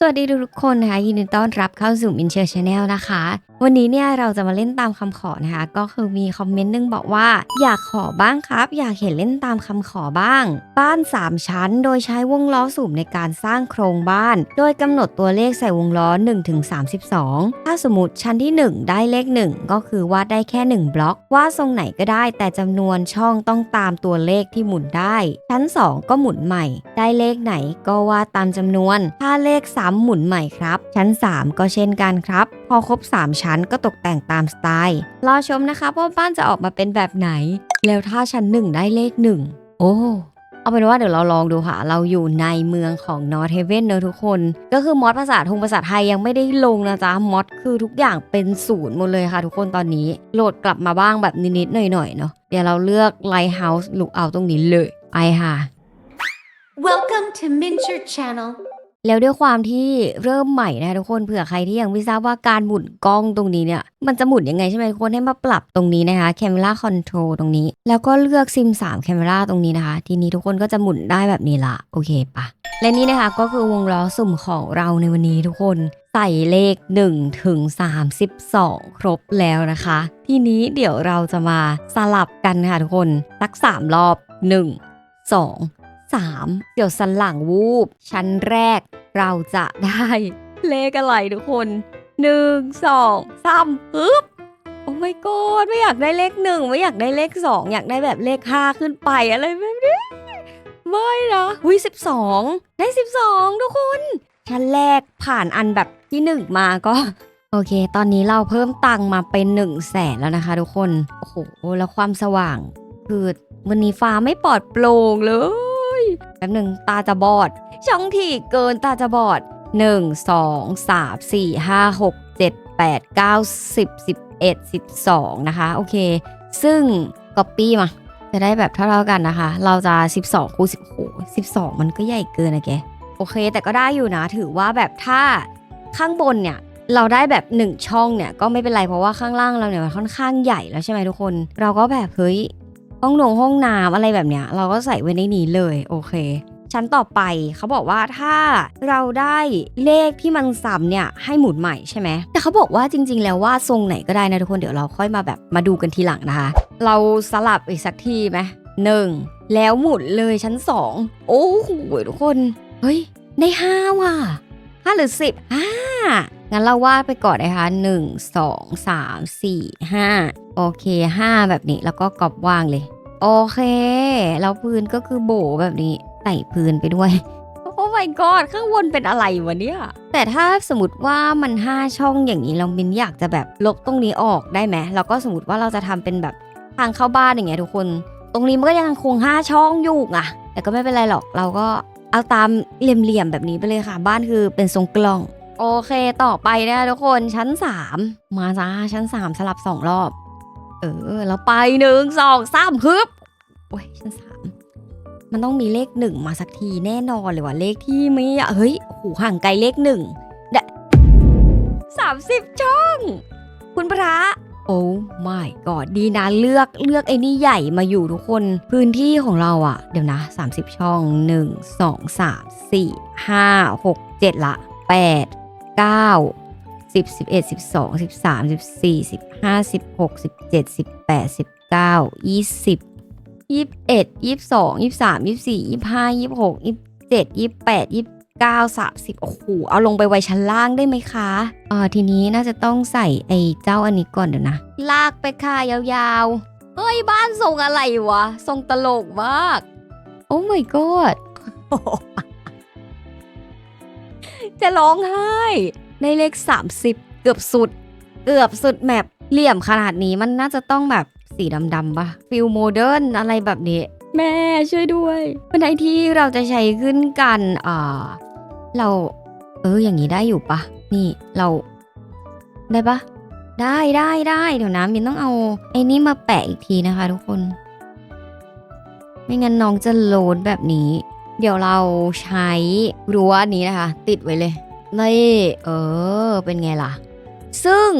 สวัสดีทุกๆคนนะคะยินดีต้อนรับเข้าสู่มินเชอร์ชาแนลนะคะ วันนี้เนี่ยเราจะมาเล่นตามคำขอนะคะ ก็คือมีคอมเมนต์หนึงบอกว่า อยากขอบ้างครับ อยากเห็นเล่นตามคำขอบ้าง บ้าน 3 ชั้น โดยใช้วงล้อสุ่มในการสร้างโครงบ้าน โดยกำหนดตัวเลขใส่วงล้อ1ถึง32 ถ้าสมมติชั้นที่ 1 ได้เลข 1 ก็คือวาดได้แค่ 1 บล็อกวาดทรงไหนก็ได้ แต่จำนวนช่องต้องตามตัวเลขที่หมุนได้ ชั้น 2 ก็หมุนใหม่ ได้เลขไหนก็วาดตามจำนวน ถ้าเลข 3 หมุนใหม่ครับ ชั้น 3 ก็เช่นกันครับพอครบ 3 ชั้นก็ตกแต่งตามสไตล์ รอชมนะคะว่าบ้านจะออกมาเป็นแบบไหน แล้วถ้าชั้น 1 ได้เลข 1 โอ้เอาเป็นว่าเดี๋ยวเราลองดูค่ะ เราอยู่ในเมืองของนอร์ทเฮเวนเนอะทุกคน ก็คือมอดภาษาทงภาษาไทยยังไม่ได้ลงนะจ๊ะ มอดคือทุกอย่างเป็นศูนย์หมดเลยค่ะทุกคนตอนนี้ โหลดกลับมาบ้างแบบนิดๆหน่อยๆเนาะ เดี๋ยวเราเลือก Lighthouse Lookout ตรงนี้เลย ไปค่ะ Welcome to Mincher Channel. แล้วด้วยความที่เริ่มใหม่นะคะทุกคนเผื่อใครที่ยังไม่ทราบว่าการหมุนกล้องตรงนี้เนี่ย มันจะหมุนยังไงใช่ไหมทุกคนให้มาปรับตรงนี้นะคะ Camera Control ตรงนี้ แล้วก็เลือกซิม3 Camera ตรงนี้นะคะ ทีนี้ทุกคนก็จะหมุนได้แบบนี้ละโอเคปะและนี่นะคะก็คือวงล้อสุ่มของเราในวันนี้ทุกคนใส่เลข1ถึง32 ครบแล้วนะคะ ทีนี้เดี๋ยวเราจะมาสลับกันค่ะทุกคนสัก 3 รอบ 1 2 3 เดี๋ยวสันหลังวูบ ชั้นแรกเราจะได้เลขอะไรทุกคน 1 2 3ปึ๊บโอ้ my god ไม่อยากได้เลขหนึ่งไม่อยากได้เลขสองอยากได้แบบเลขห้าขึ้นไปอะไรแบบนี้ไม่นะหุยสิบสองได้สิบสองทุกคนชั้นแรกผ่านอันแบบที่หนึ่งมาก็ โอเค ตอนนี้เราเพิ่มตังค์มาเป็น1นึ่งแสนแล้วนะคะทุกคน โอ้โห แล้วความสว่าง คือวันนี้ฟ้าไม่ปลอดโปร่งเลย แป๊บหนึ่งตาจะบอด ช่องที่เกินตาจะบอด 1 2 3 4 5 6 7 8 9 10 11 12 นะคะ โอเค ซึ่งก๊อปปี้มาจะได้แบบเท่าๆกันนะคะ เราจะ 12คูณ10โห12 มันก็ใหญ่เกินนะแก โอเค แต่ก็ได้อยู่นะ ถือว่าแบบถ้าข้างบนเนี่ย เราได้แบบ 1 ช่องเนี่ย ก็ไม่เป็นไร เพราะว่าข้างล่างเราเนี่ยมันค่อนข้างใหญ่แล้วใช่ไหมทุกคน เราก็แบบเฮ้ย ห้องนงห้องน้ำอะไรแบบเนี้ย เราก็ใส่ไว้ในนี้เลยโอเค ชั้นต่อไปเขาบอกว่าถ้าเราได้เลขที่มันซ้ำเนี่ยให้หมุนใหม่ใช่ไหมแต่เขาบอกว่าจริง ๆ แล้วว่าทรงไหนก็ได้นะทุกคนเดี๋ยวเราค่อยมาแบบมาดูกันทีหลังนะคะ เราสลับอีกสักทีไหมหนึ่งแล้วหมุนเลยชั้นสองโอ้โหทุกคน เฮ้ยได้ห้าว่ะห้าหรือสิบห้า งั้นเราวาดไปก่อนนะคะหนึ่งสองสามสี่ห้าโอเคห้าแบบนี้แล้วก็กรอบว่างเลย โอเค แล้วพื้นก็คือโบแบบนี้ใส่พื้นไปด้วยโอ้ my god ข้างบนเป็นอะไรวะเนี่ย แต่ถ้าสมมติว่ามัน 5 ช่องอย่างนี้เรามินอยากจะแบบลบตรงนี้ออกได้ไหมแล้วก็สมมติว่าเราจะทำเป็นแบบทางเข้าบ้านอย่างเงี้ยทุกคน ตรงนี้มันก็ยังคง 5 ช่องอยู่อะแต่ก็ไม่เป็นไรหรอกเราก็เอาตามเหลี่ยมๆแบบนี้ไปเลยค่ะ บ้านคือเป็นทรงกลอง โอเคต่อไปนะทุกคนชั้น 3 มาจ้าชั้น 3 สลับ 2 รอบ เออ แล้วไปหนึ่งสองสามฮึบโอ้ยชั้นสามมันต้องมีเลขหนึ่งมาสักทีแน่นอนเลยว่าเลขที่ไม่เฮ้ยโอ้โหห่างไกลเลขหนึ่งเดสามสิบช่อง คุณพระโอ้ my god ดีนะเลือกเลือกไอ้นี่ใหญ่มาอยู่ทุกคนพื้นที่ของเราอะเดี๋ยวนะ 30 ช่อง 1 2 3 4 5 6 7 ละ 8 9 10 11 12 13 14 15 16 17 18 19 20 21 22 23 24 25 26 27 28 29 30โอ้โหเอาลงไปไว้ชั้นล่างได้ไหมคะอ่าทีนี้น่าจะต้องใส่ไอ้เจ้าอันนี้ก่อนเดี๋ยวนะ ลากไปค่ะยาวๆ เฮ้ย บ้านทรงอะไรวะ ทรงตลกมาก โอ้ my god จะร้องไห้ในเลข 30 เกือบสุด เกือบสุดแมปเหลี่ยมขนาดนี้มันน่าจะต้องแบบสีดำๆปะฟิลโมเดิร์นอะไรแบบนี้ แม่ช่วยด้วยวันไหนที่เราจะใช้ขึ้นกันอ่าเราเอออย่างนี้ได้อยู่ปะนี่เราได้ปะได้ได้ได้เดี๋ยวนะมินต้องเอาไอ้นี่มาแปะอีกทีนะคะทุกคน ไม่งั้นน้องจะโหลดแบบนี้ เดี๋ยวเราใช้รั้วนนี้นะคะ ติดไว้เลยนี่เออ เป็นไงล่ะ ซึ่ง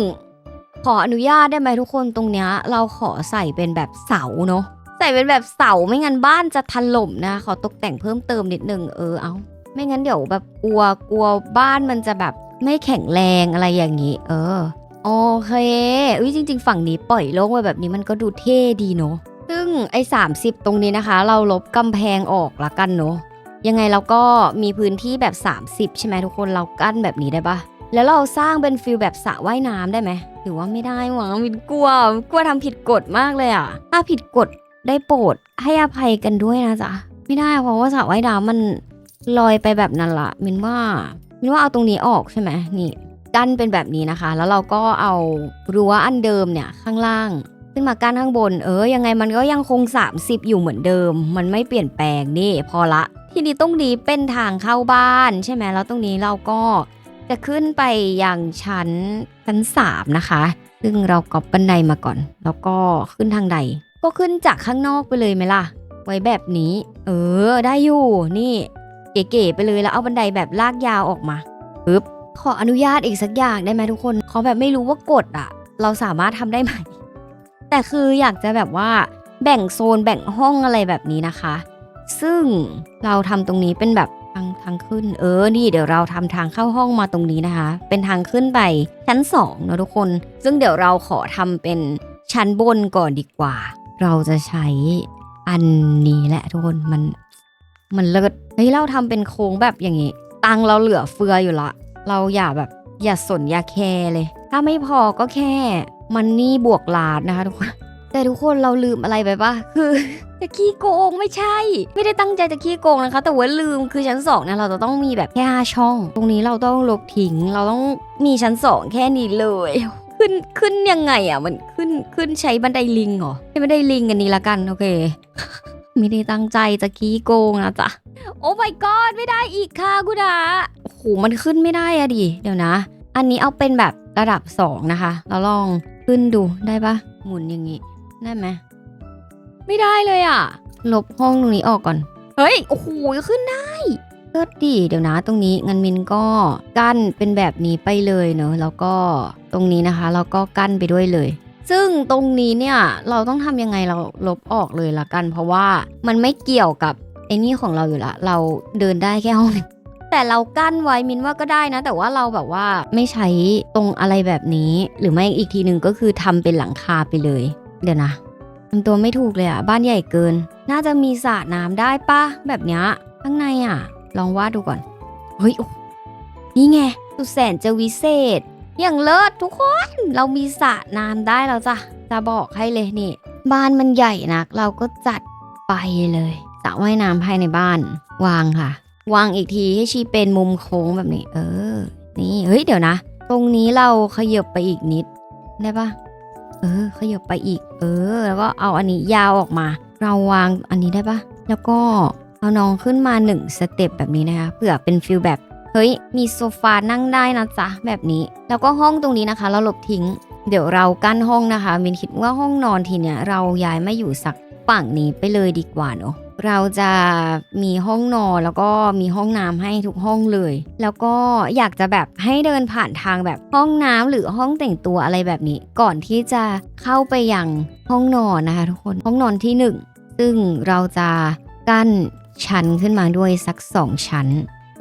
ขออนุญาตได้ไหมทุกคนตรงเนี้ย เราขอใส่เป็นแบบเสาเนาะใส่เป็นแบบเสาไม่งั้นบ้านจะถล่มนะ ขอตกแต่งเพิ่มเติมนิดนึงเออเอาไม่งั้นเดี๋ยวแบบกลัวกลัวบ้านมันจะแบบไม่แข็งแรงอะไรอย่างนี้ เออ โอเคอุ้ยจริง ๆ ฝั่งนี้ปล่อยโล่งไว้แบบนี้มันก็ดูเท่ดีเนาะ ซึ่งไอ้30 ตรงนี้นะคะ เราลบกำแพงออกละกันเนาะยังไงเราก็มีพื้นที่แบบ 30 ใช่ไหมทุกคนเรากั้นแบบนี้ได้ปะแล้วเราสร้างเป็นฟิลแบบสระว่ายน้ำได้ไหมหรือว่าไม่ได้หวะมินกลัวกลัวทำผิดกฎมากเลยอะ ถ้าผิดกฎได้โปรดให้อภัยกันด้วยนะจ๊ะไม่ได้เพราะว่าสระว่ายน้ำมันลอยไปแบบนั้นละมินว่ามินว่าเอาตรงนี้ออกใช่ไหมนี่กั้นเป็นแบบนี้นะคะ แล้วเราก็เอารั้วอันเดิมเนี่ยข้างล่าง ขึ้นมากั้นข้างบน เออยังไงมันก็ยังคง 30 อยู่เหมือนเดิม มันไม่เปลี่ยนแปลงนี่พอละ ทีนี้ตรงนี้เป็นทางเข้าบ้านใช่ไหมแล้วตรงนี้เราก็จะขึ้นไปยังชั้นชั้นสามนะคะ ซึ่งเราก็บันไดมาก่อน แล้วก็ขึ้นทางใด ก็ขึ้นจากข้างนอกไปเลยไหมล่ะ ไว้แบบนี้ เออ ได้อยู่ นี่ เก๋ๆไปเลยแล้วเอาบันไดแบบลากยาวออกมาปึ๊บขออนุญาตอีกสักอย่างได้ไหมทุกคนขาแบบไม่รู้ว่ากฎอะเราสามารถทำได้ไหม แต่คืออยากจะแบบว่าแบ่งโซนแบ่งห้องอะไรแบบนี้นะคะ ซึ่งเราทำตรงนี้เป็นแบบทางทางขึ้น เออ นี่เดี๋ยวเราทำทางเข้าห้องมาตรงนี้นะคะ เป็นทางขึ้นไปชั้นสองนะทุกคน ซึ่งเดี๋ยวเราขอทำเป็นชั้นบนก่อนดีกว่า เราจะใช้อันนี้แหละทุกคน มัน มันเลิศ เฮ้ยเราทำเป็นโค้งแบบอย่างนี้ ตังเราเหลือเฟืออยู่ละ เราอย่าแบบอย่าสนอย่าแคร์เลย ถ้าไม่พอก็แค่มันนี่บวกลาดนะคะทุกคนแต่ทุกคนเราลืมอะไรไปปะคือจะขี้โกงไม่ใช่ ไม่ได้ตั้งใจจะขี้โกงนะคะ แต่ว่าลืมคือชั้นสองเนี่ยเราจะต้องมีแบบแค่ห้าช่อง ตรงนี้เราต้องลบทิ้ง เราต้องมีชั้นสองแค่นี้เลย ขึ้นขึ้นยังไงอะ มันขึ้นขึ้นใช้บันไดลิงเหรอใช้บันไดลิงกันนี้ละกันโอเคไม่ได้ตั้งใจจะขี้โกงนะจ๊ะโอ้ my god ไม่ได้อีกค่ะคุณอาโอ้โหมันขึ้นไม่ได้อะดิเดี๋ยวนะ อันนี้เอาเป็นแบบระดับ 2 นะคะ เราลองขึ้นดูได้ปะหมุนอย่างงี้ ได้ไหมไม่ได้เลยอะลบห้องตรงนี้ออกก่อน เฮ้ย โอ้โหขึ้นได้เลิศดีเดี๋ยวนะตรงนี้งันมินก็กั้นเป็นแบบนี้ไปเลยเนอะแล้วก็ตรงนี้นะคะ เราก็กั้นไปด้วยเลย ซึ่งตรงนี้เนี่ยเราต้องทำยังไงเราลบออกเลยละกัน เพราะว่ามันไม่เกี่ยวกับไอ้นี่ของเราอยู่ละ เราเดินได้แค่ห้อง แต่เรากั้นไว้มินว่าก็ได้นะ แต่ว่าเราแบบว่าไม่ใช้ตรงอะไรแบบนี้ หรือไม่อีกทีหนึ่งก็คือทำเป็นหลังคาไปเลย เดี๋ยวนะทำตัวไม่ถูกเลยอะบ้านใหญ่เกิน น่าจะมีสระน้ำได้ปะแบบเนี้ยข้างในอะลองวาดดูก่อนเฮ้ยโอ้นี่ไงสุดแสนจะวิเศษ อย่างเลิศทุกคน เรามีสระน้ำได้แล้วจ้ะจะบอกให้เลยนี่ บ้านมันใหญ่นัก เราก็จัดไปเลยสระว่ายน้ำภายในบ้าน วางค่ะ วางอีกทีให้ชีเป็นมุมโค้งแบบนี้ เออ นี่ เฮ้ย เดี๋ยวนะ ตรงนี้เราขยับไปอีกนิด ได้ปะเออ ขยับไปอีก เออ แล้วก็เอาอันนี้ยาวออกมา เราวางอันนี้ได้ปะแล้วก็เอาน้องขึ้นมาหนึ่งสเต็ปแบบนี้นะคะ เผื่อเป็นฟิลแบบ เฮ้ย มีโซฟานั่งได้นะจ๊ะ แบบนี้ แล้วก็ห้องตรงนี้นะคะ เราหลบทิ้ง เดี๋ยวเรากั้นห้องนะคะ มินคิดว่าห้องนอนทีเนี้ยเราย้ายมาอยู่สักฝั่งนี้ไปเลยดีกว่าเนอะ เราจะมีห้องนอนแล้วก็มีห้องน้ำให้ทุกห้องเลย แล้วก็อยากจะแบบให้เดินผ่านทางแบบห้องน้ำหรือห้องแต่งตัวอะไรแบบนี้ ก่อนที่จะเข้าไปยังห้องนอนนะคะทุกคนห้องนอนที่หนึ่งซึ่งเราจะกั้นชั้นขึ้นมาด้วยสักสองชั้น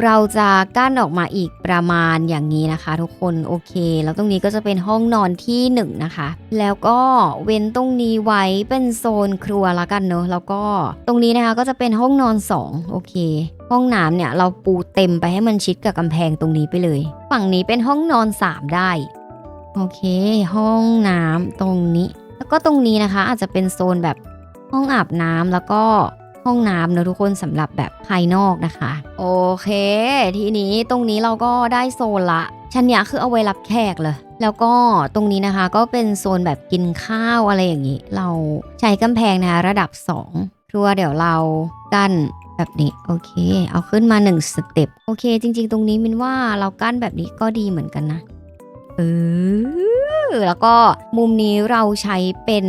เราจะกั้นออกมาอีกประมาณอย่างนี้นะคะ ทุกคนโอเค แล้วตรงนี้ก็จะเป็นห้องนอนที่1นงนะคะ แล้วก็เว้นตรงนี้ไว้เป็นโซนครัวละกันเนอะแล้วก็ตรงนี้นะคะก็จะเป็นห้องนอน 2 โอเค ห้องน้ำเนี่ยเราปูเต็มไปให้มันชิดกับกำแพงตรงนี้ไปเลย ฝั่งนี้เป็นห้องนอน 3 ได้โอเค ห้องน้ำตรงนี้ แล้วก็ตรงนี้นะคะอาจจะเป็นโซนแบบห้องอาบน้ำแล้วก็ ห้องน้ำเนอะทุกคนสำหรับแบบภายนอกนะคะ โอเค ทีนี้ตรงนี้เราก็ได้โซนละชั้นเนี้ยคือเอาไว้รับแขกเลย แล้วก็ตรงนี้นะคะก็เป็นโซนแบบกินข้าวอะไรอย่างนี้ เราใช้กำแพงนะคะระดับ2ครัวเดี๋ยวเรากั้นแบบนี้โอเค เอาขึ้นมา1สเต็ปโอเค จริง ๆ ตรงนี้มินว่าเรากั้นแบบนี้ก็ดีเหมือนกันนะเออแล้วก็มุมนี้เราใช้เป็น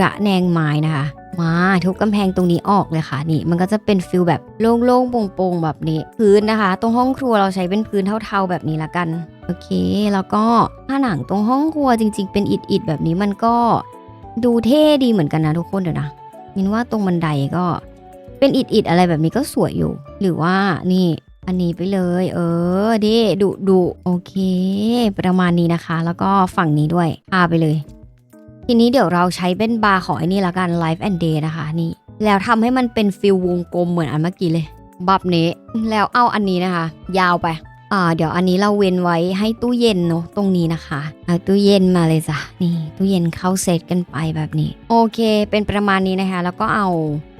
ระแนงไม้นะคะ มาทุบกำแพงตรงนี้ออกเลยค่ะนี่ มันก็จะเป็นฟิลแบบโล่งๆโปร่งๆแบบนี้ พื้นนะคะ ตรงห้องครัวเราใช้เป็นพื้นเทาๆแบบนี้ละกัน โอเค แล้วก็ผนังตรงห้องครัวจริง ๆ เป็นอิฐๆแบบนี้มันก็ดูเท่ดีเหมือนกันนะทุกคนเดี๋ยวนะมินว่าตรงบันไดก็เป็นอิฐๆอะไรแบบนี้ก็สวยอยู่ หรือว่านี่อันนี้ไปเลย เออดิดุดุโอเค ประมาณนี้นะคะ แล้วก็ฝั่งนี้ด้วยพาไปเลย ทีนี้เดี๋ยวเราใช้เป็นบาร์ของไอ้นี่ละกัน Life and Day นะคะนี่ แล้วทำให้มันเป็นฟิลวงกลมเหมือนอันเมื่อกี้เลย บับนี้ แล้วเอาอันนี้นะคะ ยาวไปอ่าเดี๋ยวอันนี้เราเว้นไว้ให้ตู้เย็นเนาะตรงนี้นะคะเอาตู้เย็นมาเลยจ้ะนี่ตู้เย็นเข้าเซตกันไปแบบนี้ โอเค เป็นประมาณนี้นะคะ แล้วก็เอา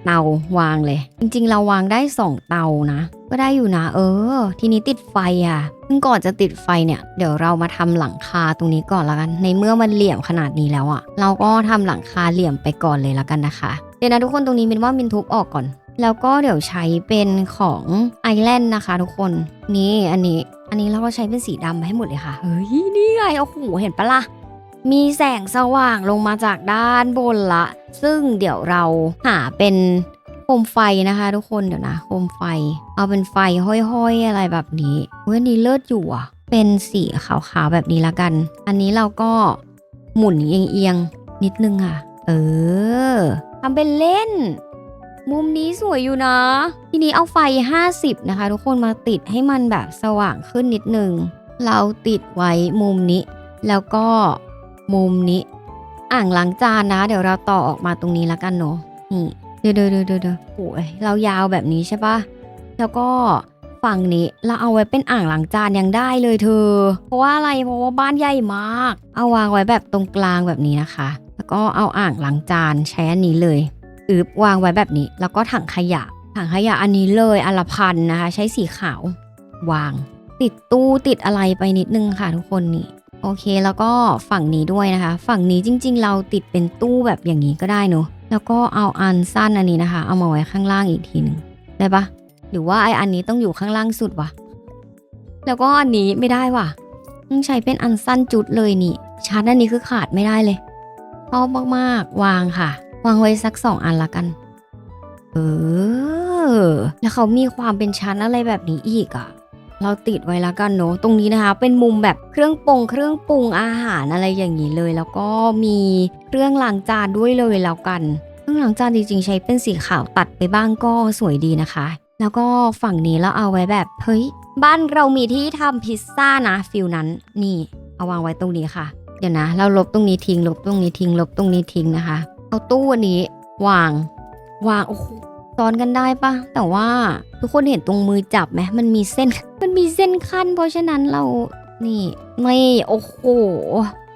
เตาวางเลย จริงๆ เราวางได้ 2 เตานะ ก็ได้อยู่นะ เออ ทีนี้ติดไฟอะซึ่งก่อนจะติดไฟเนี่ยเดี๋ยวเรามาทำหลังคาตรงนี้ก่อนละกัน ในเมื่อมันเหลี่ยมขนาดนี้แล้วอะ เราก็ทำหลังคาเหลี่ยมไปก่อนเลยละกันนะคะ เดี๋ยวนะทุกคนตรงนี้มินว่ามินทุบออกก่อน แล้วก็เดี๋ยวใช้เป็นของไอแลนด์นะคะ ทุกคนนี่อันนี้อันนี้เราก็ใช้เป็นสีดำให้หมดเลยค่ะ เฮ้ย นี่ไง โอ้โห เห็นปะล่ะ มีแสงสว่างลงมาจากด้านบนละ ซึ่งเดี๋ยวเราหาเป็นโคมไฟนะคะ ทุกคนเดี๋ยวนะโคมไฟ เอาเป็นไฟห้อยๆ อะไรแบบนี้เว้ยนนี้เลิศอยู่อะ เป็นสีขาวๆแบบนี้ละกัน อันนี้เราก็หมุนเอียงๆ นิดนึงค่ะ เออทำเป็นเล่น มุมนี้สวยอยู่นะ ทีนี้เอาไฟ 50 นะคะ ทุกคนมาติดให้มันแบบสว่างขึ้นนิดนึง เราติดไว้มุมนี้ แล้วก็ มุมนี้ อ่างล้างจานนะ เดี๋ยวเราต่อออกมาตรงนี้แล้วกันเนาะนี่เดี๋ยวเดี๋ยวเดี๋ยวเดี๋ยวโอ้ยเรายาวแบบนี้ใช่ปะแล้วก็ฝั่งนี้เราเอาไว้เป็นอ่างล้างจานยังได้เลยเธอ เพราะว่าอะไรเพราะว่าบ้านใหญ่มาก เอาวางไว้แบบตรงกลางแบบนี้นะคะ แล้วก็เอาอ่างล้างจานใช้อันนี้เลยอึบวางไว้แบบนี้ แล้วก็ถังขยะ ถังขยะอันนี้เลยอนละพันนะคะ ใช้สีขาว วาง ติดตู้ติดอะไรไปนิดนึงค่ะทุกคนนี่ โอเคแล้วก็ฝั่งนี้ด้วยนะคะ ฝั่งนี้จริง ๆ เราติดเป็นตู้แบบอย่างนี้ก็ได้เนอะแล้วก็เอาอันสั้นอันนี้นะคะ เอามาไว้ข้างล่างอีกทีหนึ่งได้ปะหรือว่าไออันนี้ต้องอยู่ข้างล่างสุดวะแล้วก็อันนี้ไม่ได้ว่ะต้องใช้เป็นอันสั้นจุดเลยนี่ชั้นอันนี้คือขาดไม่ได้เลยชอบมากๆ วางค่ะ วางไว้สักสองอันละกัน เออ แล้วเขามีความเป็นชั้นอะไรแบบนี้อีกอะ เราติดไว้แล้วกันเนอะตรงนี้นะคะ เป็นมุมแบบเครื่องปรุงเครื่องปรุงอาหารอะไรอย่างนี้เลย แล้วก็มีเครื่องล้างจานด้วยเลยแล้วกันเครื่องล้างจานจริงๆใช้เป็นสีขาวตัดไปบ้างก็สวยดีนะคะ แล้วก็ฝั่งนี้เราเอาไว้แบบเฮ้ยบ้านเรามีที่ทำพิซซ่านะฟิลนั้นนี่เอาวางไว้ตรงนี้ค่ะ เดี๋ยวนะ เราลบตรงนี้ทิ้งลบตรงนี้ทิ้งลบตรงนี้ทิ้งนะคะ เอาตู้อันนี้ วาง วางโอ้โห ซ้อนกันได้ปะแต่ว่าทุกคนเห็นตรงมือจับไหมมันมีเส้น มันมีเส้นขั้น เพราะฉะนั้นเรานี่ไม่โอ้โห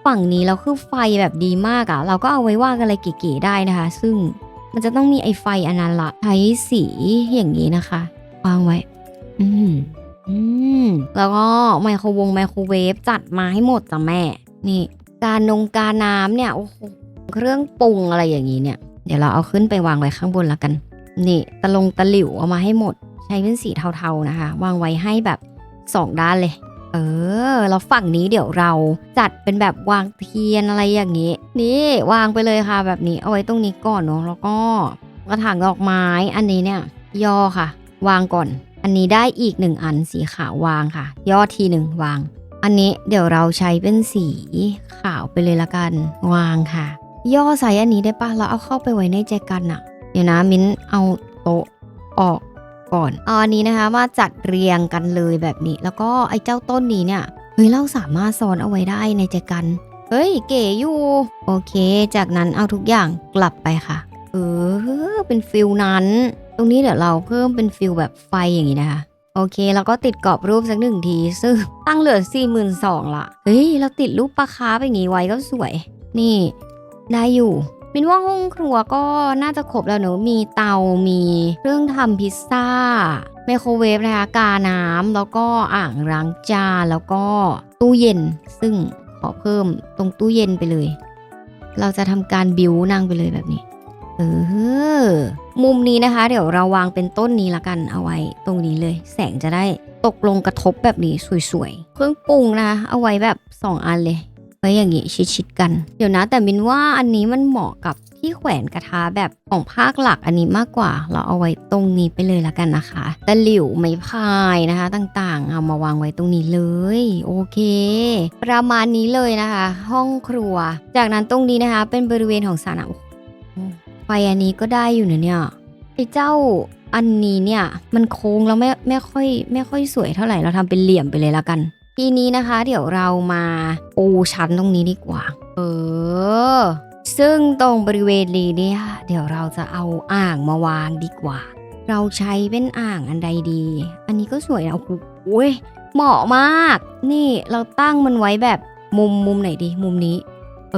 ฝั่งนี้เราคือไฟแบบดีมากอะเราก็เอาไว้วางอะไรเก๋ๆได้นะคะ ซึ่งมันจะต้องมีไอไฟอันนั้นละใช้สีอย่างนี้นะคะวางไว้ อืมอืมแล้วก็ไมโครวงไมโครเวฟจัดมาให้หมดจ้ะแม่ นี่ การนงการน้ำเนี่ยโอ้โหเครื่องปรุงอะไรอย่างนี้เนี่ย เดี๋ยวเราเอาขึ้นไปวางไว้ข้างบนละกัน นี่ตะลงตะหลิวเอามาให้หมด ใช้เป็นสีเทาๆนะคะ วางไว้ให้แบบสองด้านเลย เออแล้วฝั่งนี้เดี๋ยวเราจัดเป็นแบบวางเทียนอะไรอย่างนี้ นี่วางไปเลยค่ะแบบนี้เอาไว้ตรงนี้ก่อนเนาะแล้วก็กระถางดอกไม้อันนี้เนี่ย ย่อค่ะ วางก่อน อันนี้ได้อีกหนึ่งอันสีขาววางค่ะ ย่อทีหนึ่งวาง อันนี้เดี๋ยวเราใช้เป็นสีขาวไปเลยละกัน วางค่ะ ย่อใส่อันนี้ได้ปะเราเอาเข้าไปไว้ในใจกันอะ เดี๋ยวนะมิ้นเอาโต๊ะออกก่อนอาอันนี้นะคะมาจัดเรียงกันเลยแบบนี้ แล้วก็ไอ้เจ้าต้นนี้เนี่ยเฮ้ยเราสามารถซ้อนเอาไว้ได้ในใจกัน เฮ้ยเก๋อยู่ โอเค จากนั้นเอาทุกอย่างกลับไปค่ะ เออเป็นฟิลนั้น ตรงนี้เดี๋ยวเราเพิ่มเป็นฟิลแบบไฟอย่างนี้นะคะ โอเค แล้วก็ติดกรอบรูปสักหนึ่งทีซึ่งตั้งเหลือ4 2 0 0 0ละเฮ้ย เราติดรูปปลาคาร์ฟอย่างนี้ไว้ก็สวย นี่ ได้อยู่ มินว่าห้องครัวก็น่าจะครบแล้วเนอะมีเตา มีเครื่องทำพิซซ่าไมโครเวฟนะคะกาน้ำแล้วก็อ่างล้างจานแล้วก็ตู้เย็น ซึ่งขอเพิ่มตรงตู้เย็นไปเลย เราจะทำการบิวนั่งไปเลยแบบนี้ เออ มุมนี้นะคะ เดี๋ยวเราวางเป็นต้นนี้ละกันเอาไว้ ตรงนี้เลย แสงจะได้ตกลงกระทบแบบนี้สวยๆ เครื่องปรุงนะคะเอาไว้แบบ 2 อันเลย ไว้อย่างงี้ชิดๆกัน เดี๋ยวนะ แต่มินว่าอันนี้มันเหมาะกับที่แขวนกระทะแบบของภาคหลักอันนี้มากกว่า เราเอาไว้ตรงนี้ไปเลยละกันนะคะตะหลิวไม้พายนะคะ ต่างๆ เอามาวางไว้ตรงนี้เลย โอเค ประมาณนี้เลยนะคะ ห้องครัว จากนั้นตรงนี้นะคะ เป็นบริเวณของสระน้ำไฟอันนี้ก็ได้อยู่นะเนี่ยไอ้เจ้าอันนี้เนี่ยมันโค้งแล้วไม่ไม่ค่อยไม่ค่อยสวยเท่าไหร่เราทำเป็นเหลี่ยมไปเลยละกัน ทีนี้นะคะ เดี๋ยวเรามาปูชั้นตรงนี้ดีกว่า เออ ซึ่งตรงบริเวณนี้เนี่ยเดี๋ยวเราจะเอาอ่างมาวางดีกว่า เราใช้เป็นอ่างอันใดดี อันนี้ก็สวยนะโอ้โหเหมาะมาก นี่เราตั้งมันไว้แบบมุมมุมไหนดี มุมนี้ เอ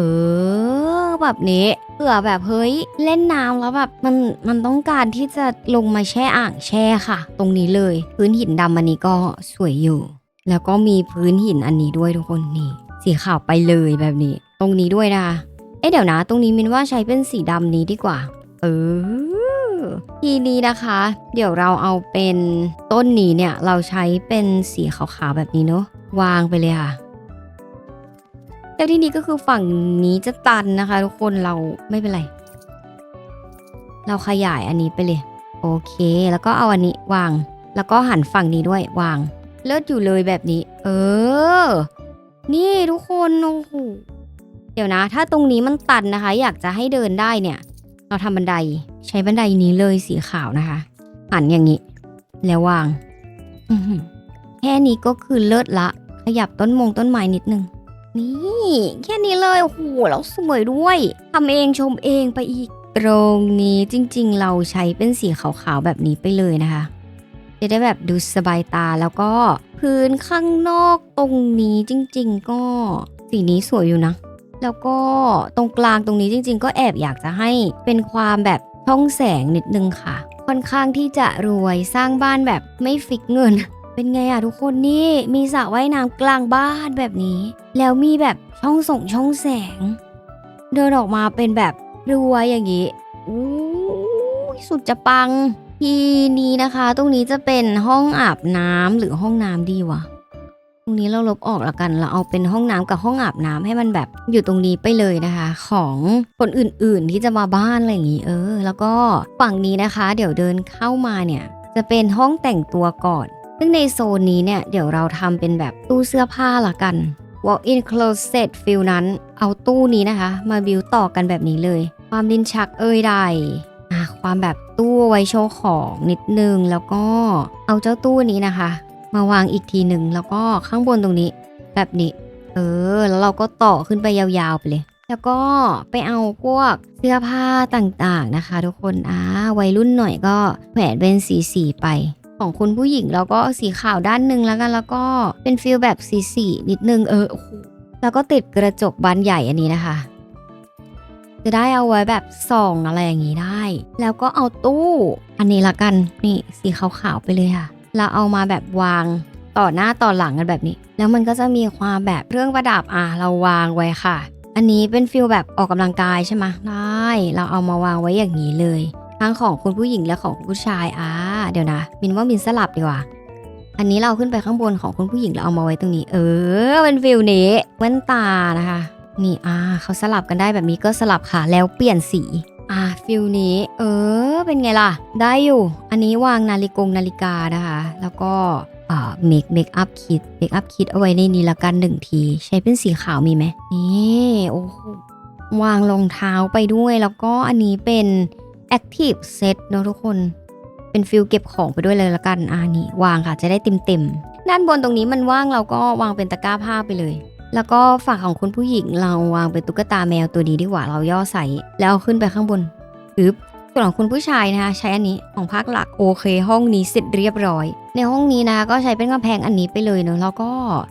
อ แบบนี้เผื่อแบบเฮ้ยเล่นน้ำแล้วแบบมันมันต้องการที่จะลงมาแช่อ่างแช่ค่ะ ตรงนี้เลย พื้นหินดำอันนี้ก็สวยอยู่ แล้วก็มีพื้นหินอันนี้ด้วยทุกคนนี่ สีขาวไปเลยแบบนี้ ตรงนี้ด้วยนะคะเอ๊ะเดี๋ยวนะ ตรงนี้มินว่าใช้เป็นสีดำนี้ดีกว่า เออ ทีนี้นะคะ เดี๋ยวเราเอาเป็นต้นนี้เนี่ย เราใช้เป็นสีขาวๆแบบนี้เนาะวางไปเลยค่ะแล้วที่นี้ก็คือฝั่งนี้จะตันนะคะ ทุกคนเราไม่เป็นไร เราขยายอันนี้ไปเลย โอเค แล้วก็เอาอันนี้วาง แล้วก็หันฝั่งนี้ด้วยวาง เลิศอยู่เลยแบบนี้ เออ นี่ทุกคนโอ้โหเดี๋ยวนะ ถ้าตรงนี้มันตันนะคะ อยากจะให้เดินได้เนี่ย เราทำบันไดใช้บันไดนี้เลยสีขาวนะคะหันอย่างนี้ แล้ววางแค่นี้ก็คือเลิศละ ขยับต้นมงต้นไม้นิดนึงนี่แค่นี้เลยโอ้โหแล้วสวยด้วยทำเองชมเองไปอีก ตรงนี้จริงๆ เราใช้เป็นสีขาวๆแบบนี้ไปเลยนะคะ จะได้แบบดูสบายตาแล้วก็พื้นข้างนอกตรงนี้จริง ๆ ก็สีนี้สวยอยู่นะ แล้วก็ตรงกลางตรงนี้จริง ๆ ก็แอบอยากจะให้เป็นความแบบช่องแสงนิดนึงค่ะ ค่อนข้างที่จะรวยสร้างบ้านแบบไม่ฟิกเงิน เป็นไงอะทุกคนนี่มีสระว่ายน้ำกลางบ้านแบบนี้ แล้วมีแบบช่องส่งช่องแสง เดินออกมาเป็นแบบรวยอย่างนี้อู้สุดจะปัง ทีนี้นะคะ ตรงนี้จะเป็นห้องอาบน้ำหรือห้องน้ำดีวะตรงนี้เราลบออกแล้วกัน เราเอาเป็นห้องน้ำกับห้องอาบน้ำให้มันแบบอยู่ตรงนี้ไปเลยนะคะ ของคนอื่นๆที่จะมาบ้านอะไรอย่างนี้เออ แล้วก็ฝั่งนี้นะคะ เดี๋ยวเดินเข้ามาเนี่ย จะเป็นห้องแต่งตัวก่อน ซึ่งในโซนนี้เนี่ยเดี๋ยวเราทำเป็นแบบตู้เสื้อผ้าละกัน walk-in closet ฟิลนั้น เอาตู้นี้นะคะ มาบิวต่อกันแบบนี้เลย ความดินชักเอ่ยใดความแบบ ตู้ไว้โชว์ของนิดนึง แล้วก็เอาเจ้าตู้นี้นะคะ มาวางอีกทีหนึ่งแล้วก็ข้างบนตรงนี้ แบบนี้ เออ แล้วเราก็ต่อขึ้นไปยาวๆไปเลย แล้วก็ไปเอาพวกเสื้อผ้าต่างๆนะคะ ทุกคนอ่าวัยรุ่นหน่อยก็แขวนเป็นสีๆไปของคุณผู้หญิงแล้วก็สีขาวด้านหนึ่งแล้วกันแล้วก็เป็นฟิลแบบสีๆนิดนึงเออแล้วก็ติดกระจกบานใหญ่อันนี้นะคะ จะได้เอาไว้แบบส่องอะไรอย่างนี้ได้ แล้วก็เอาตู้ อันนี้ละกันนี่สีขาวๆไปเลยค่ะ เราเอามาแบบวางต่อหน้าต่อหลังกันแบบนี้ แล้วมันก็จะมีความแบบเครื่องประดับอะเราวางไว้ค่ะ อันนี้เป็นฟิลแบบออกกำลังกายใช่ไหมได้ เราเอามาวางไว้อย่างนี้เลย ทั้งของคุณผู้หญิงและของคุณผู้ชายอ่าเดี๋ยวนะมินว่ามินสลับดีกว่าอันนี้เราขึ้นไปข้างบนของคุณผู้หญิงแล้วเอามาไว้ตรงนี้ เออเป็นฟิลนี้แว่นตานะคะ นี่อ่าเขาสลับกันได้แบบนี้ก็สลับค่ะ แล้วเปลี่ยนสีอ่าฟิลนี้ เออ เป็นไงล่ะ ได้อยู่ อันนี้วางนาฬิกงนาฬิกานะคะ แล้วก็อ่าเมคเมคอัพคิดเมคอัพคิดเอาไว้ในนี้ละกันหนึ่งที ใช้เป็นสีขาวมีไหมนี่โอ้โหวางรองเท้าไปด้วยแล้วก็อันนี้เป็น Active Set เนอะทุกคน เป็นฟิลเก็บของไปด้วยเลยละกันอ่านี่วางค่ะจะได้เต็มเต็มๆด้านบนตรงนี้มันว่างเราก็วางเป็นตะกร้าผ้าไปเลย แล้วก็ฝั่งของคุณผู้หญิงเราวางเป็นตุ๊กตาแมวตัวนี้ดีกว่าเราย่อใส่แล้วเอาขึ้นไปข้างบนปึ๊บส่วนของคุณผู้ชายนะคะใช้อันนี้ของภาคหลักโอเค ห้องนี้เสร็จเรียบร้อย ในห้องนี้นะคะก็ใช้เป็นกำแพงอันนี้ไปเลยเนอะแล้วก็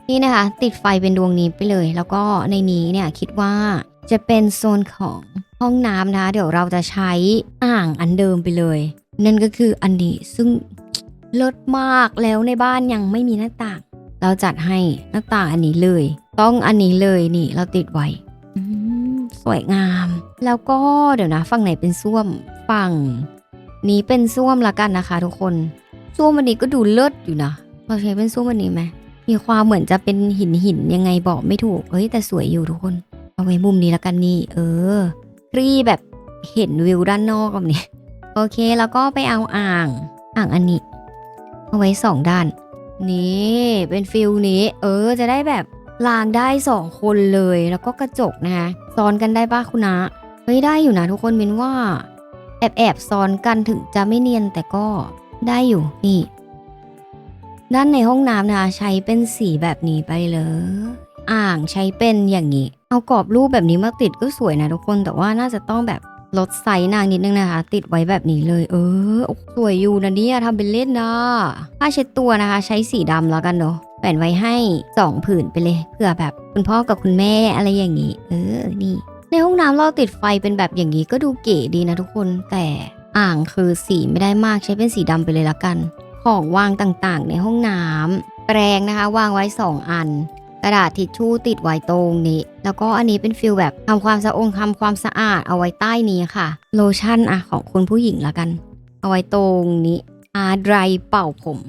นี่นะคะ ติดไฟเป็นดวงนี้ไปเลย แล้วก็ในนี้เนี่ยคิดว่าจะเป็นโซนของห้องน้ำนะคะเดี๋ยวเราจะใช้อ่างอันเดิมไปเลย นั่นก็คืออันนี้ซึ่งเลิศมากแล้วในบ้านยังไม่มีหน้าต่าง เราจัดให้หน้าต่างอันนี้เลย ต้องอันนี้เลยนี่เราติดไว้สวยงาม แล้วก็เดี๋ยวนะ ฝั่งไหนเป็นส้วมฝั่งนี้เป็นส้วมละกันนะคะ ทุกคนส้วมอันนี้ก็ดูเลิศอยู่นะเราใช้เป็นส้วมอันนี้ไหมมีความเหมือนจะเป็นหินหินยังไงบอกไม่ถูกเฮ้ยแต่สวยอยู่ทุกคน เอาไว้มุมนี้ละกันนี่ เออรีแบบเห็นวิวด้านนอกแบบนี้โอเคแล้วก็ไปเอาอ่าง อ่างอันนี้ เอาไว้สองด้าน นี่เป็นฟิลนี้ เออจะได้แบบลางได้สองคนเลยแล้วก็กระจกนะคะซ้อนกันได้ป้าคุณนะเฮ้ยได้อยู่นะทุกคนมินว่า แอบแอบซ้อนกันถึงจะไม่เนียนแต่ก็ได้อยู่นี่ ด้านในห้องน้ำนะคะใช้เป็นสีแบบนี้ไปเลย อ่างใช้เป็นอย่างนี้ เอากรอบรูปแบบนี้มาติดก็สวยนะทุกคนแต่ว่าน่าจะต้องแบบ ลดไซส์นางนิดนึงนะคะ ติดไว้แบบนี้เลย เออโอ้สวยอยู่นะเนี่ยทำเป็นเล่นนะผ้าเช็ดตัวนะคะ ใช้สีดำแล้วกันเนาะแบ่นไว้ให้สองผืนไปเลยเผื่อแบบคุณพ่อกับคุณแม่อะไรอย่างนี้ เออนี่ในห้องน้ำเราติดไฟเป็นแบบอย่างนี้ก็ดูเก๋ดีนะทุกคนแต่อ่างคือสีไม่ได้มากใช้เป็นสีดำไปเลยละกัน ของวางต่างๆ ในห้องน้ำแปรงนะคะ วางไว้ 2 อัน กระดาษทิชชู่ติดไว้ตรงนี้ แล้วก็อันนี้เป็นฟิลแบบทำความสะองทำความสะอาดเอาไว้ใต้นี้ค่ะ โลชั่นอะของคุณผู้หญิงละกัน เอาไว้ตรงนี้อาร์ดไรเป่าผม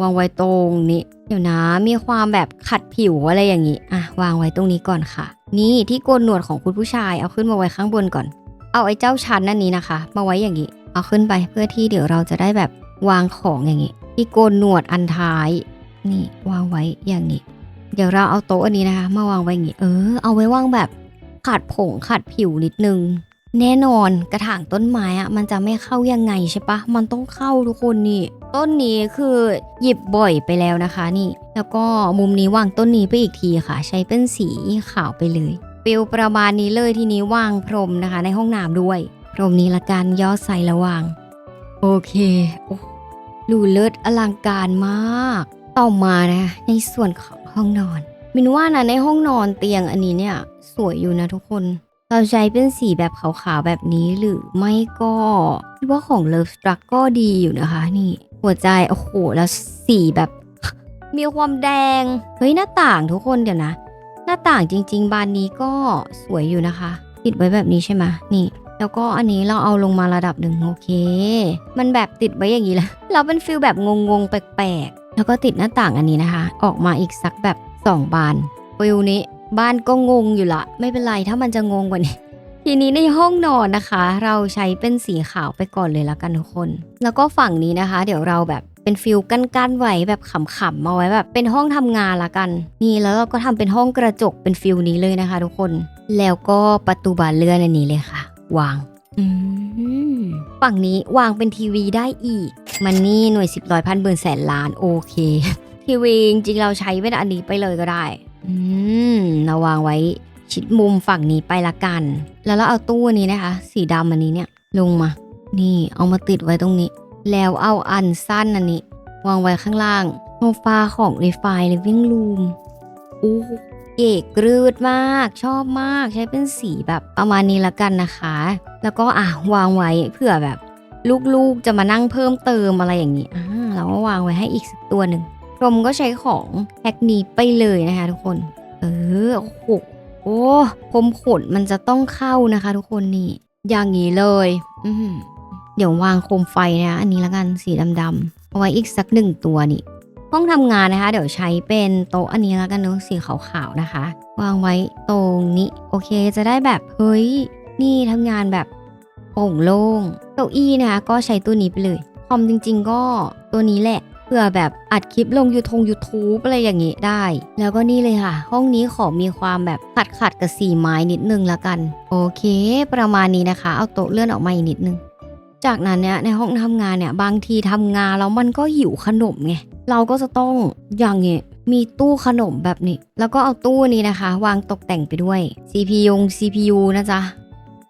วางไว้ตรงนี้ เดี๋ยวนะมีความแบบขัดผิวอะไรอย่างนี้อะวางไว้ตรงนี้ก่อนค่ะ นี่ที่โกนหนวดของคุณผู้ชายเอาขึ้นมาไว้ข้างบนก่อน เอาไอ้เจ้าชั้นนั่นนี้นะคะ มาไว้อย่างนี้ เอาขึ้นไปเพื่อที่เดี๋ยวเราจะได้แบบวางของอย่างนี้ที่โกนหนวดอันท้าย นี่วางไว้อย่างนี้ เดี๋ยวเราเอาโต๊ะอันนี้นะคะ มาวางไว้อย่างนี้เออ เอาไว้วางแบบขัดผงขัดผิวนิดนึง แน่นอนกระถางต้นไม้อะมันจะไม่เข้ายังไงใช่ปะมันต้องเข้าทุกคนนี่ ต้นนี้คือหยิบบ่อยไปแล้วนะคะนี่ แล้วก็มุมนี้วางต้นนี้ไปอีกทีค่ะ ใช้เป็นสีขาวไปเลยฟิลประมาณนี้เลยทีนี้วางพรมนะคะ ในห้องน้ำด้วย พรมนี้ละกันย่อใส่ระวาง โอเคโอ้ดูเลิศอลังการมาก ต่อมานะ ในส่วนของ ห้องนอน มินว่านะในห้องนอนเตียงอันนี้เนี่ย สวยอยู่นะทุกคน เราใช้เป็นสีแบบขาวๆแบบนี้หรือไม่ก็คิดว่าของ Love Struck ก็ดีอยู่นะคะ นี่ หัวใจโอ้โหแล้วสีแบบ มีความแดง เฮ้ยหน้าต่างทุกคนเดี๋ยวนะ หน้าต่างจริง ๆ บานนี้ก็สวยอยู่นะคะ ติดไว้แบบนี้ใช่ไหมนี่แล้วก็อันนี้เราเอาลงมาระดับหนึ่งโอเค มันแบบติดไว้อย่างนี้แหละเราเป็นฟิลแบบงงๆ แปลก แล้วก็ติดหน้าต่างอันนี้นะคะ ออกมาอีกสักแบบสองบานฟิลนี้บ้านก็งงอยู่ละ ไม่เป็นไรถ้ามันจะงงกว่านี้ ทีนี้ในห้องนอนนะคะ เราใช้เป็นสีขาวไปก่อนเลยแล้วกันทุกคน แล้วก็ฝั่งนี้นะคะ เดี๋ยวเราแบบเป็นฟิลกั้นๆไว้แบบขำๆมาไว้แบบเป็นห้องทำงานละกัน นี่แล้วเราก็ทำเป็นห้องกระจกเป็นฟิลนี้เลยนะคะ ทุกคน แล้วก็ประตูบานเลื่อนอันนี้เลยค่ะ วางอืมฝั่งนี้วางเป็นทีวีได้อีก มันนี่หน่วยสิบร้อยพันหมื่นแสนล้านโอเค ทีวีจริงๆเราใช้เป็นอันนี้ไปเลยก็ได้ อืมเราวางไว้ชิดมุมฝั่งนี้ไปละกัน แล้วเราเอาตู้นี้นะคะ สีดำอันนี้เนี่ยลงมา นี่เอามาติดไว้ตรงนี้ แล้วเอาอันสั้นอันนี้ วางไว้ข้างล่างโซฟาของรีไฟลิฟวิ่งรูมโอ้เก๋กรืดมาก ชอบมากใช้เป็นสีแบบประมาณนี้ละกันนะคะ แล้วก็อะวางไว้เผื่อแบบ ลูกๆจะมานั่งเพิ่มเติมอะไรอย่างนี้อ่าเราก็วางไว้ให้อีกสักตัวหนึ่งพรมก็ใช้ของแฮกนี้ไปเลยนะคะทุกคน เออโอ้โหโอ้พรมขนมันจะต้องเข้านะคะ ทุกคนนี่ อย่างนี้เลย อืเดี๋ยววางโคมไฟนะอันนี้ละกันสีดำๆเอาไว้อีกสักหนึ่งตัวนี่ห้องทำงานนะคะ เดี๋ยวใช้เป็นโต๊ะอันนี้แล้วกันเนอะสีขาวๆนะคะ วางไว้ตรงนี้ โอเคจะได้แบบเฮ้ย นี่ทำงานแบบโปร่งโล่ง เก้าอี้นะคะก็ใช้ตัวนี้ไปเลย คอมจริง ๆ ก็ตัวนี้แหละเพื่อแบบอัดคลิปลงยูทง YouTube อะไรอย่างงี้ได้ แล้วก็นี่เลยค่ะ ห้องนี้ขอมีความแบบขัดขัดกับสีไม้นิดนึงละกัน โอเค ประมาณนี้นะคะ เอาโต๊ะเลื่อนออกมาอีกนิดนึง จากนั้นเนี่ยในห้องทำงานเนี่ยบางทีทำงานแล้วมันก็หิวขนมไงเราก็จะต้องอย่างเงี้ยมีตู้ขนมแบบนี้ แล้วก็เอาตู้นี้นะคะ วางตกแต่งไปด้วย CPU CPU นะจ๊ะ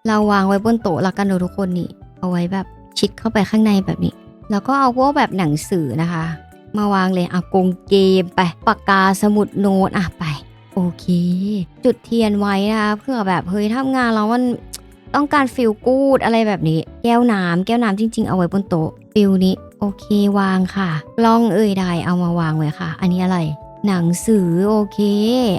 เราวางไว้บนโต๊ะละกันเนอะทุกคนนี่ เอาไว้แบบชิดเข้าไปข้างในแบบนี้ แล้วก็เอาพวกแบบหนังสือนะคะ มาวางเลยอะกงเกมไปปากกาสมุดโน้ตอะไป โอเค จุดเทียนไว้นะคะเพื่อแบบเฮ้ยทำงานแล้วมันต้องการฟิลกูดอะไรแบบนี้ แก้วน้ำแก้วน้ำจริง ๆ เอาไว้บนโต๊ะฟิลนี้โอเควางค่ะ ลองเอ่ยได้เอามาวางไว้ค่ะ อันนี้อะไร หนังสือโอเค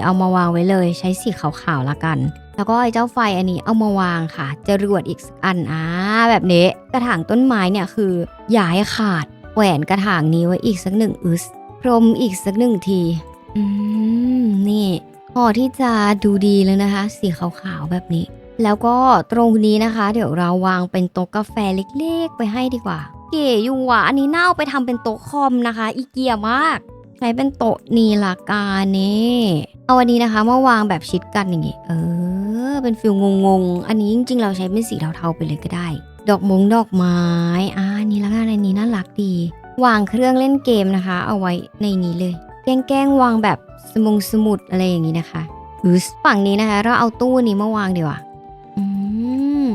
เอามาวางไว้เลยใช้สีขาวๆละกัน แล้วก็ไอ้เจ้าไฟอันนี้เอามาวางค่ะจรวดอีกอันอ่าแบบนี้กระถางต้นไม้เนี่ยคืออย่าให้ขาดแหวนกระถางนี้ไว้อีกสักหนึ่งอึสพรมอีกสักหนึ่งที อืมนี่พอที่จะดูดีเลยนะคะ สีขาวๆแบบนี้ แล้วก็ตรงนี้นะคะ เดี๋ยวเราวางเป็นโต๊ะกาแฟเล็กๆ ไปให้ดีกว่า เก๋อยู่อะอันนี้เน่าเอาไปทำเป็นโต๊ะคอมนะคะ อีเกียมาก ใช้เป็นโต๊ะนีลากาเนี่เอาอันนี้นะคะมาวางแบบชิดกันอย่างงี้เออ เป็นฟิลงงๆอันนี้จริงๆ เราใช้เป็นสีเทาๆไปเลยก็ได้ ดอกมงดอกไม้อ่านี่ละกันอันนี้น่ารักดี วางเครื่องเล่นเกมนะคะ เอาไว้ในนี้เลย แกล้งแกงวางแบบสมุงสมุดอะไรอย่างนี้นะคะอือฝั่งนี้นะคะ เราเอาตู้นี้มาวางดีกว่าอืม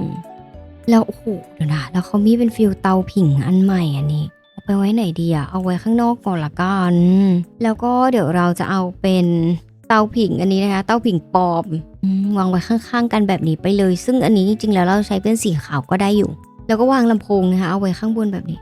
แล้วโอ้โหเดี๋ยวนะแล้วเขามีเป็นฟิลเตาผิงอันใหม่อันนี้ ไปไว้ไหนดีอะเอาไว้ข้างนอกก่อนละกัน แล้วก็เดี๋ยวเราจะเอาเป็นเตาผิงอันนี้นะคะ เตาผิงปลอมวางไว้ข้างๆกันแบบนี้ไปเลย ซึ่งอันนี้จริงๆแล้วเราใช้เป็นสีขาวก็ได้อยู่ แล้วก็วางลำโพงนะคะ เอาไว้ข้างบนแบบนี้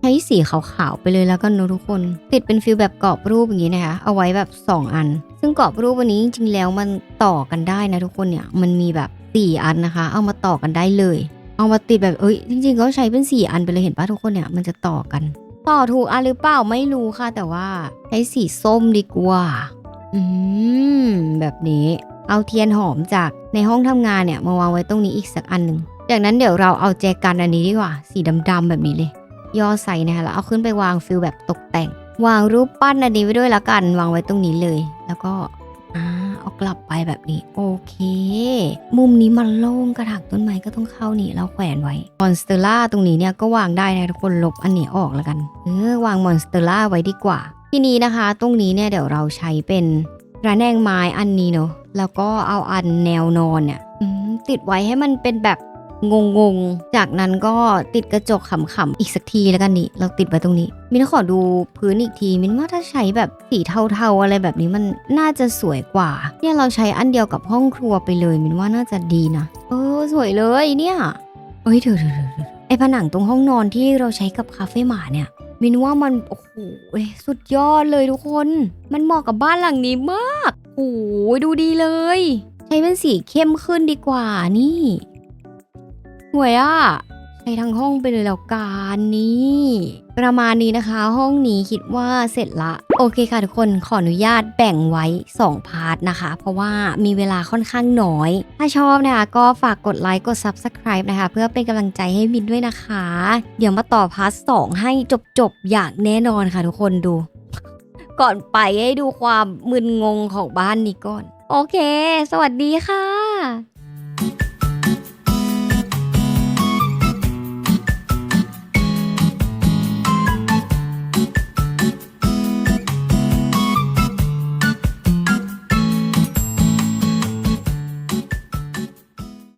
ใช้สีขาวๆไปเลยแล้วกันนะทุกคน ติดเป็นฟิลแบบกรอบรูปอย่างนี้นะคะ เอาไว้แบบ 2 อัน ซึ่งกรอบรูปวันนี้จริงๆแล้วมันต่อกันได้นะทุกคนเนี่ย มันมีแบบ4อันนะคะ เอามาต่อกันได้เลย เอามาติดแบบเอ้ยจริงๆก็ใช้เป็น 4 อันไปเลยเห็นปะทุกคนเนี่ยมันจะต่อกัน ต่อถูกอันหรือเปล่าไม่รู้ค่ะ แต่ว่าใช้สีส้มดีกว่า อืม แบบนี้ เอาเทียนหอมจากในห้องทำงานเนี่ยมาวางไว้ตรงนี้อีกสักอันหนึ่งจากนั้นเดี๋ยวเราเอาแจกันอันนี้ดีกว่า สีดำๆแบบนี้เลย ย่อใส่นะคะแล้วเอาขึ้นไปวางฟิลแบบตกแต่ง วางรูปปั้นอันนี้ไว้ด้วยละกัน วางไว้ตรงนี้เลย แล้วก็อ่า เอากลับไปแบบนี้ โอเค มุมนี้มันโล่งกระถางต้นไม้ก็ต้องเข้านี่เราแขวนไว้มอนสเตอร่าตรงนี้เนี่ยก็วางได้นะทุกคนลบอันนี้ออกแล้วกัน เออวางมอนสเตอร่าไว้ดีกว่า ทีนี้นะคะ ตรงนี้เนี่ยเดี๋ยวเราใช้เป็นระแนงไม้อันนี้เนาะแล้วก็เอาอันแนวนอนเนี่ยติดไว้ให้มันเป็นแบบ งงๆ จากนั้นก็ติดกระจกขำๆอีกสักทีแล้วกันนี่เราติดไว้ตรงนี้ มินขอดูพื้นอีกที มินว่าถ้าใช้แบบสีเทาๆอะไรแบบนี้มันน่าจะสวยกว่า เนี่ยเราใช้อันเดียวกับห้องครัวไปเลย มินว่าน่าจะดีนะเออสวยเลยเนี่ยเอ้ยเดี๋ยวเดี๋ยวเดี๋ยวเดี๋ยวไอผนังตรงห้องนอนที่เราใช้กับคาเฟ่หมาเนี่ยมินว่ามันโอ้โหสุดยอดเลยทุกคน มันเหมาะกับบ้านหลังนี้มากโอ้โหดูดีเลย ใช้เป็นสีเข้มขึ้นดีกว่านี่ สวยอะใช้ทั้งห้องไปเลยแล้วกันนี่ประมาณนี้นะคะ ห้องนี้คิดว่าเสร็จละ โอเคค่ะทุกคนขออนุญาตแบ่งไว้ 2 พาร์ทนะคะ เพราะว่ามีเวลาค่อนข้างน้อย ถ้าชอบนะคะ ก็ฝากกดไลค์กด Subscribe นะคะ เพื่อเป็นกำลังใจให้มินด้วยนะคะ เดี๋ยวมาต่อพาร์ทสให้จบๆ อย่างแน่นอนค่ะทุกคนดู ก่อนไปให้ดูความมึนงงของบ้านนี้ก่อน โอเค สวัสดีค่ะ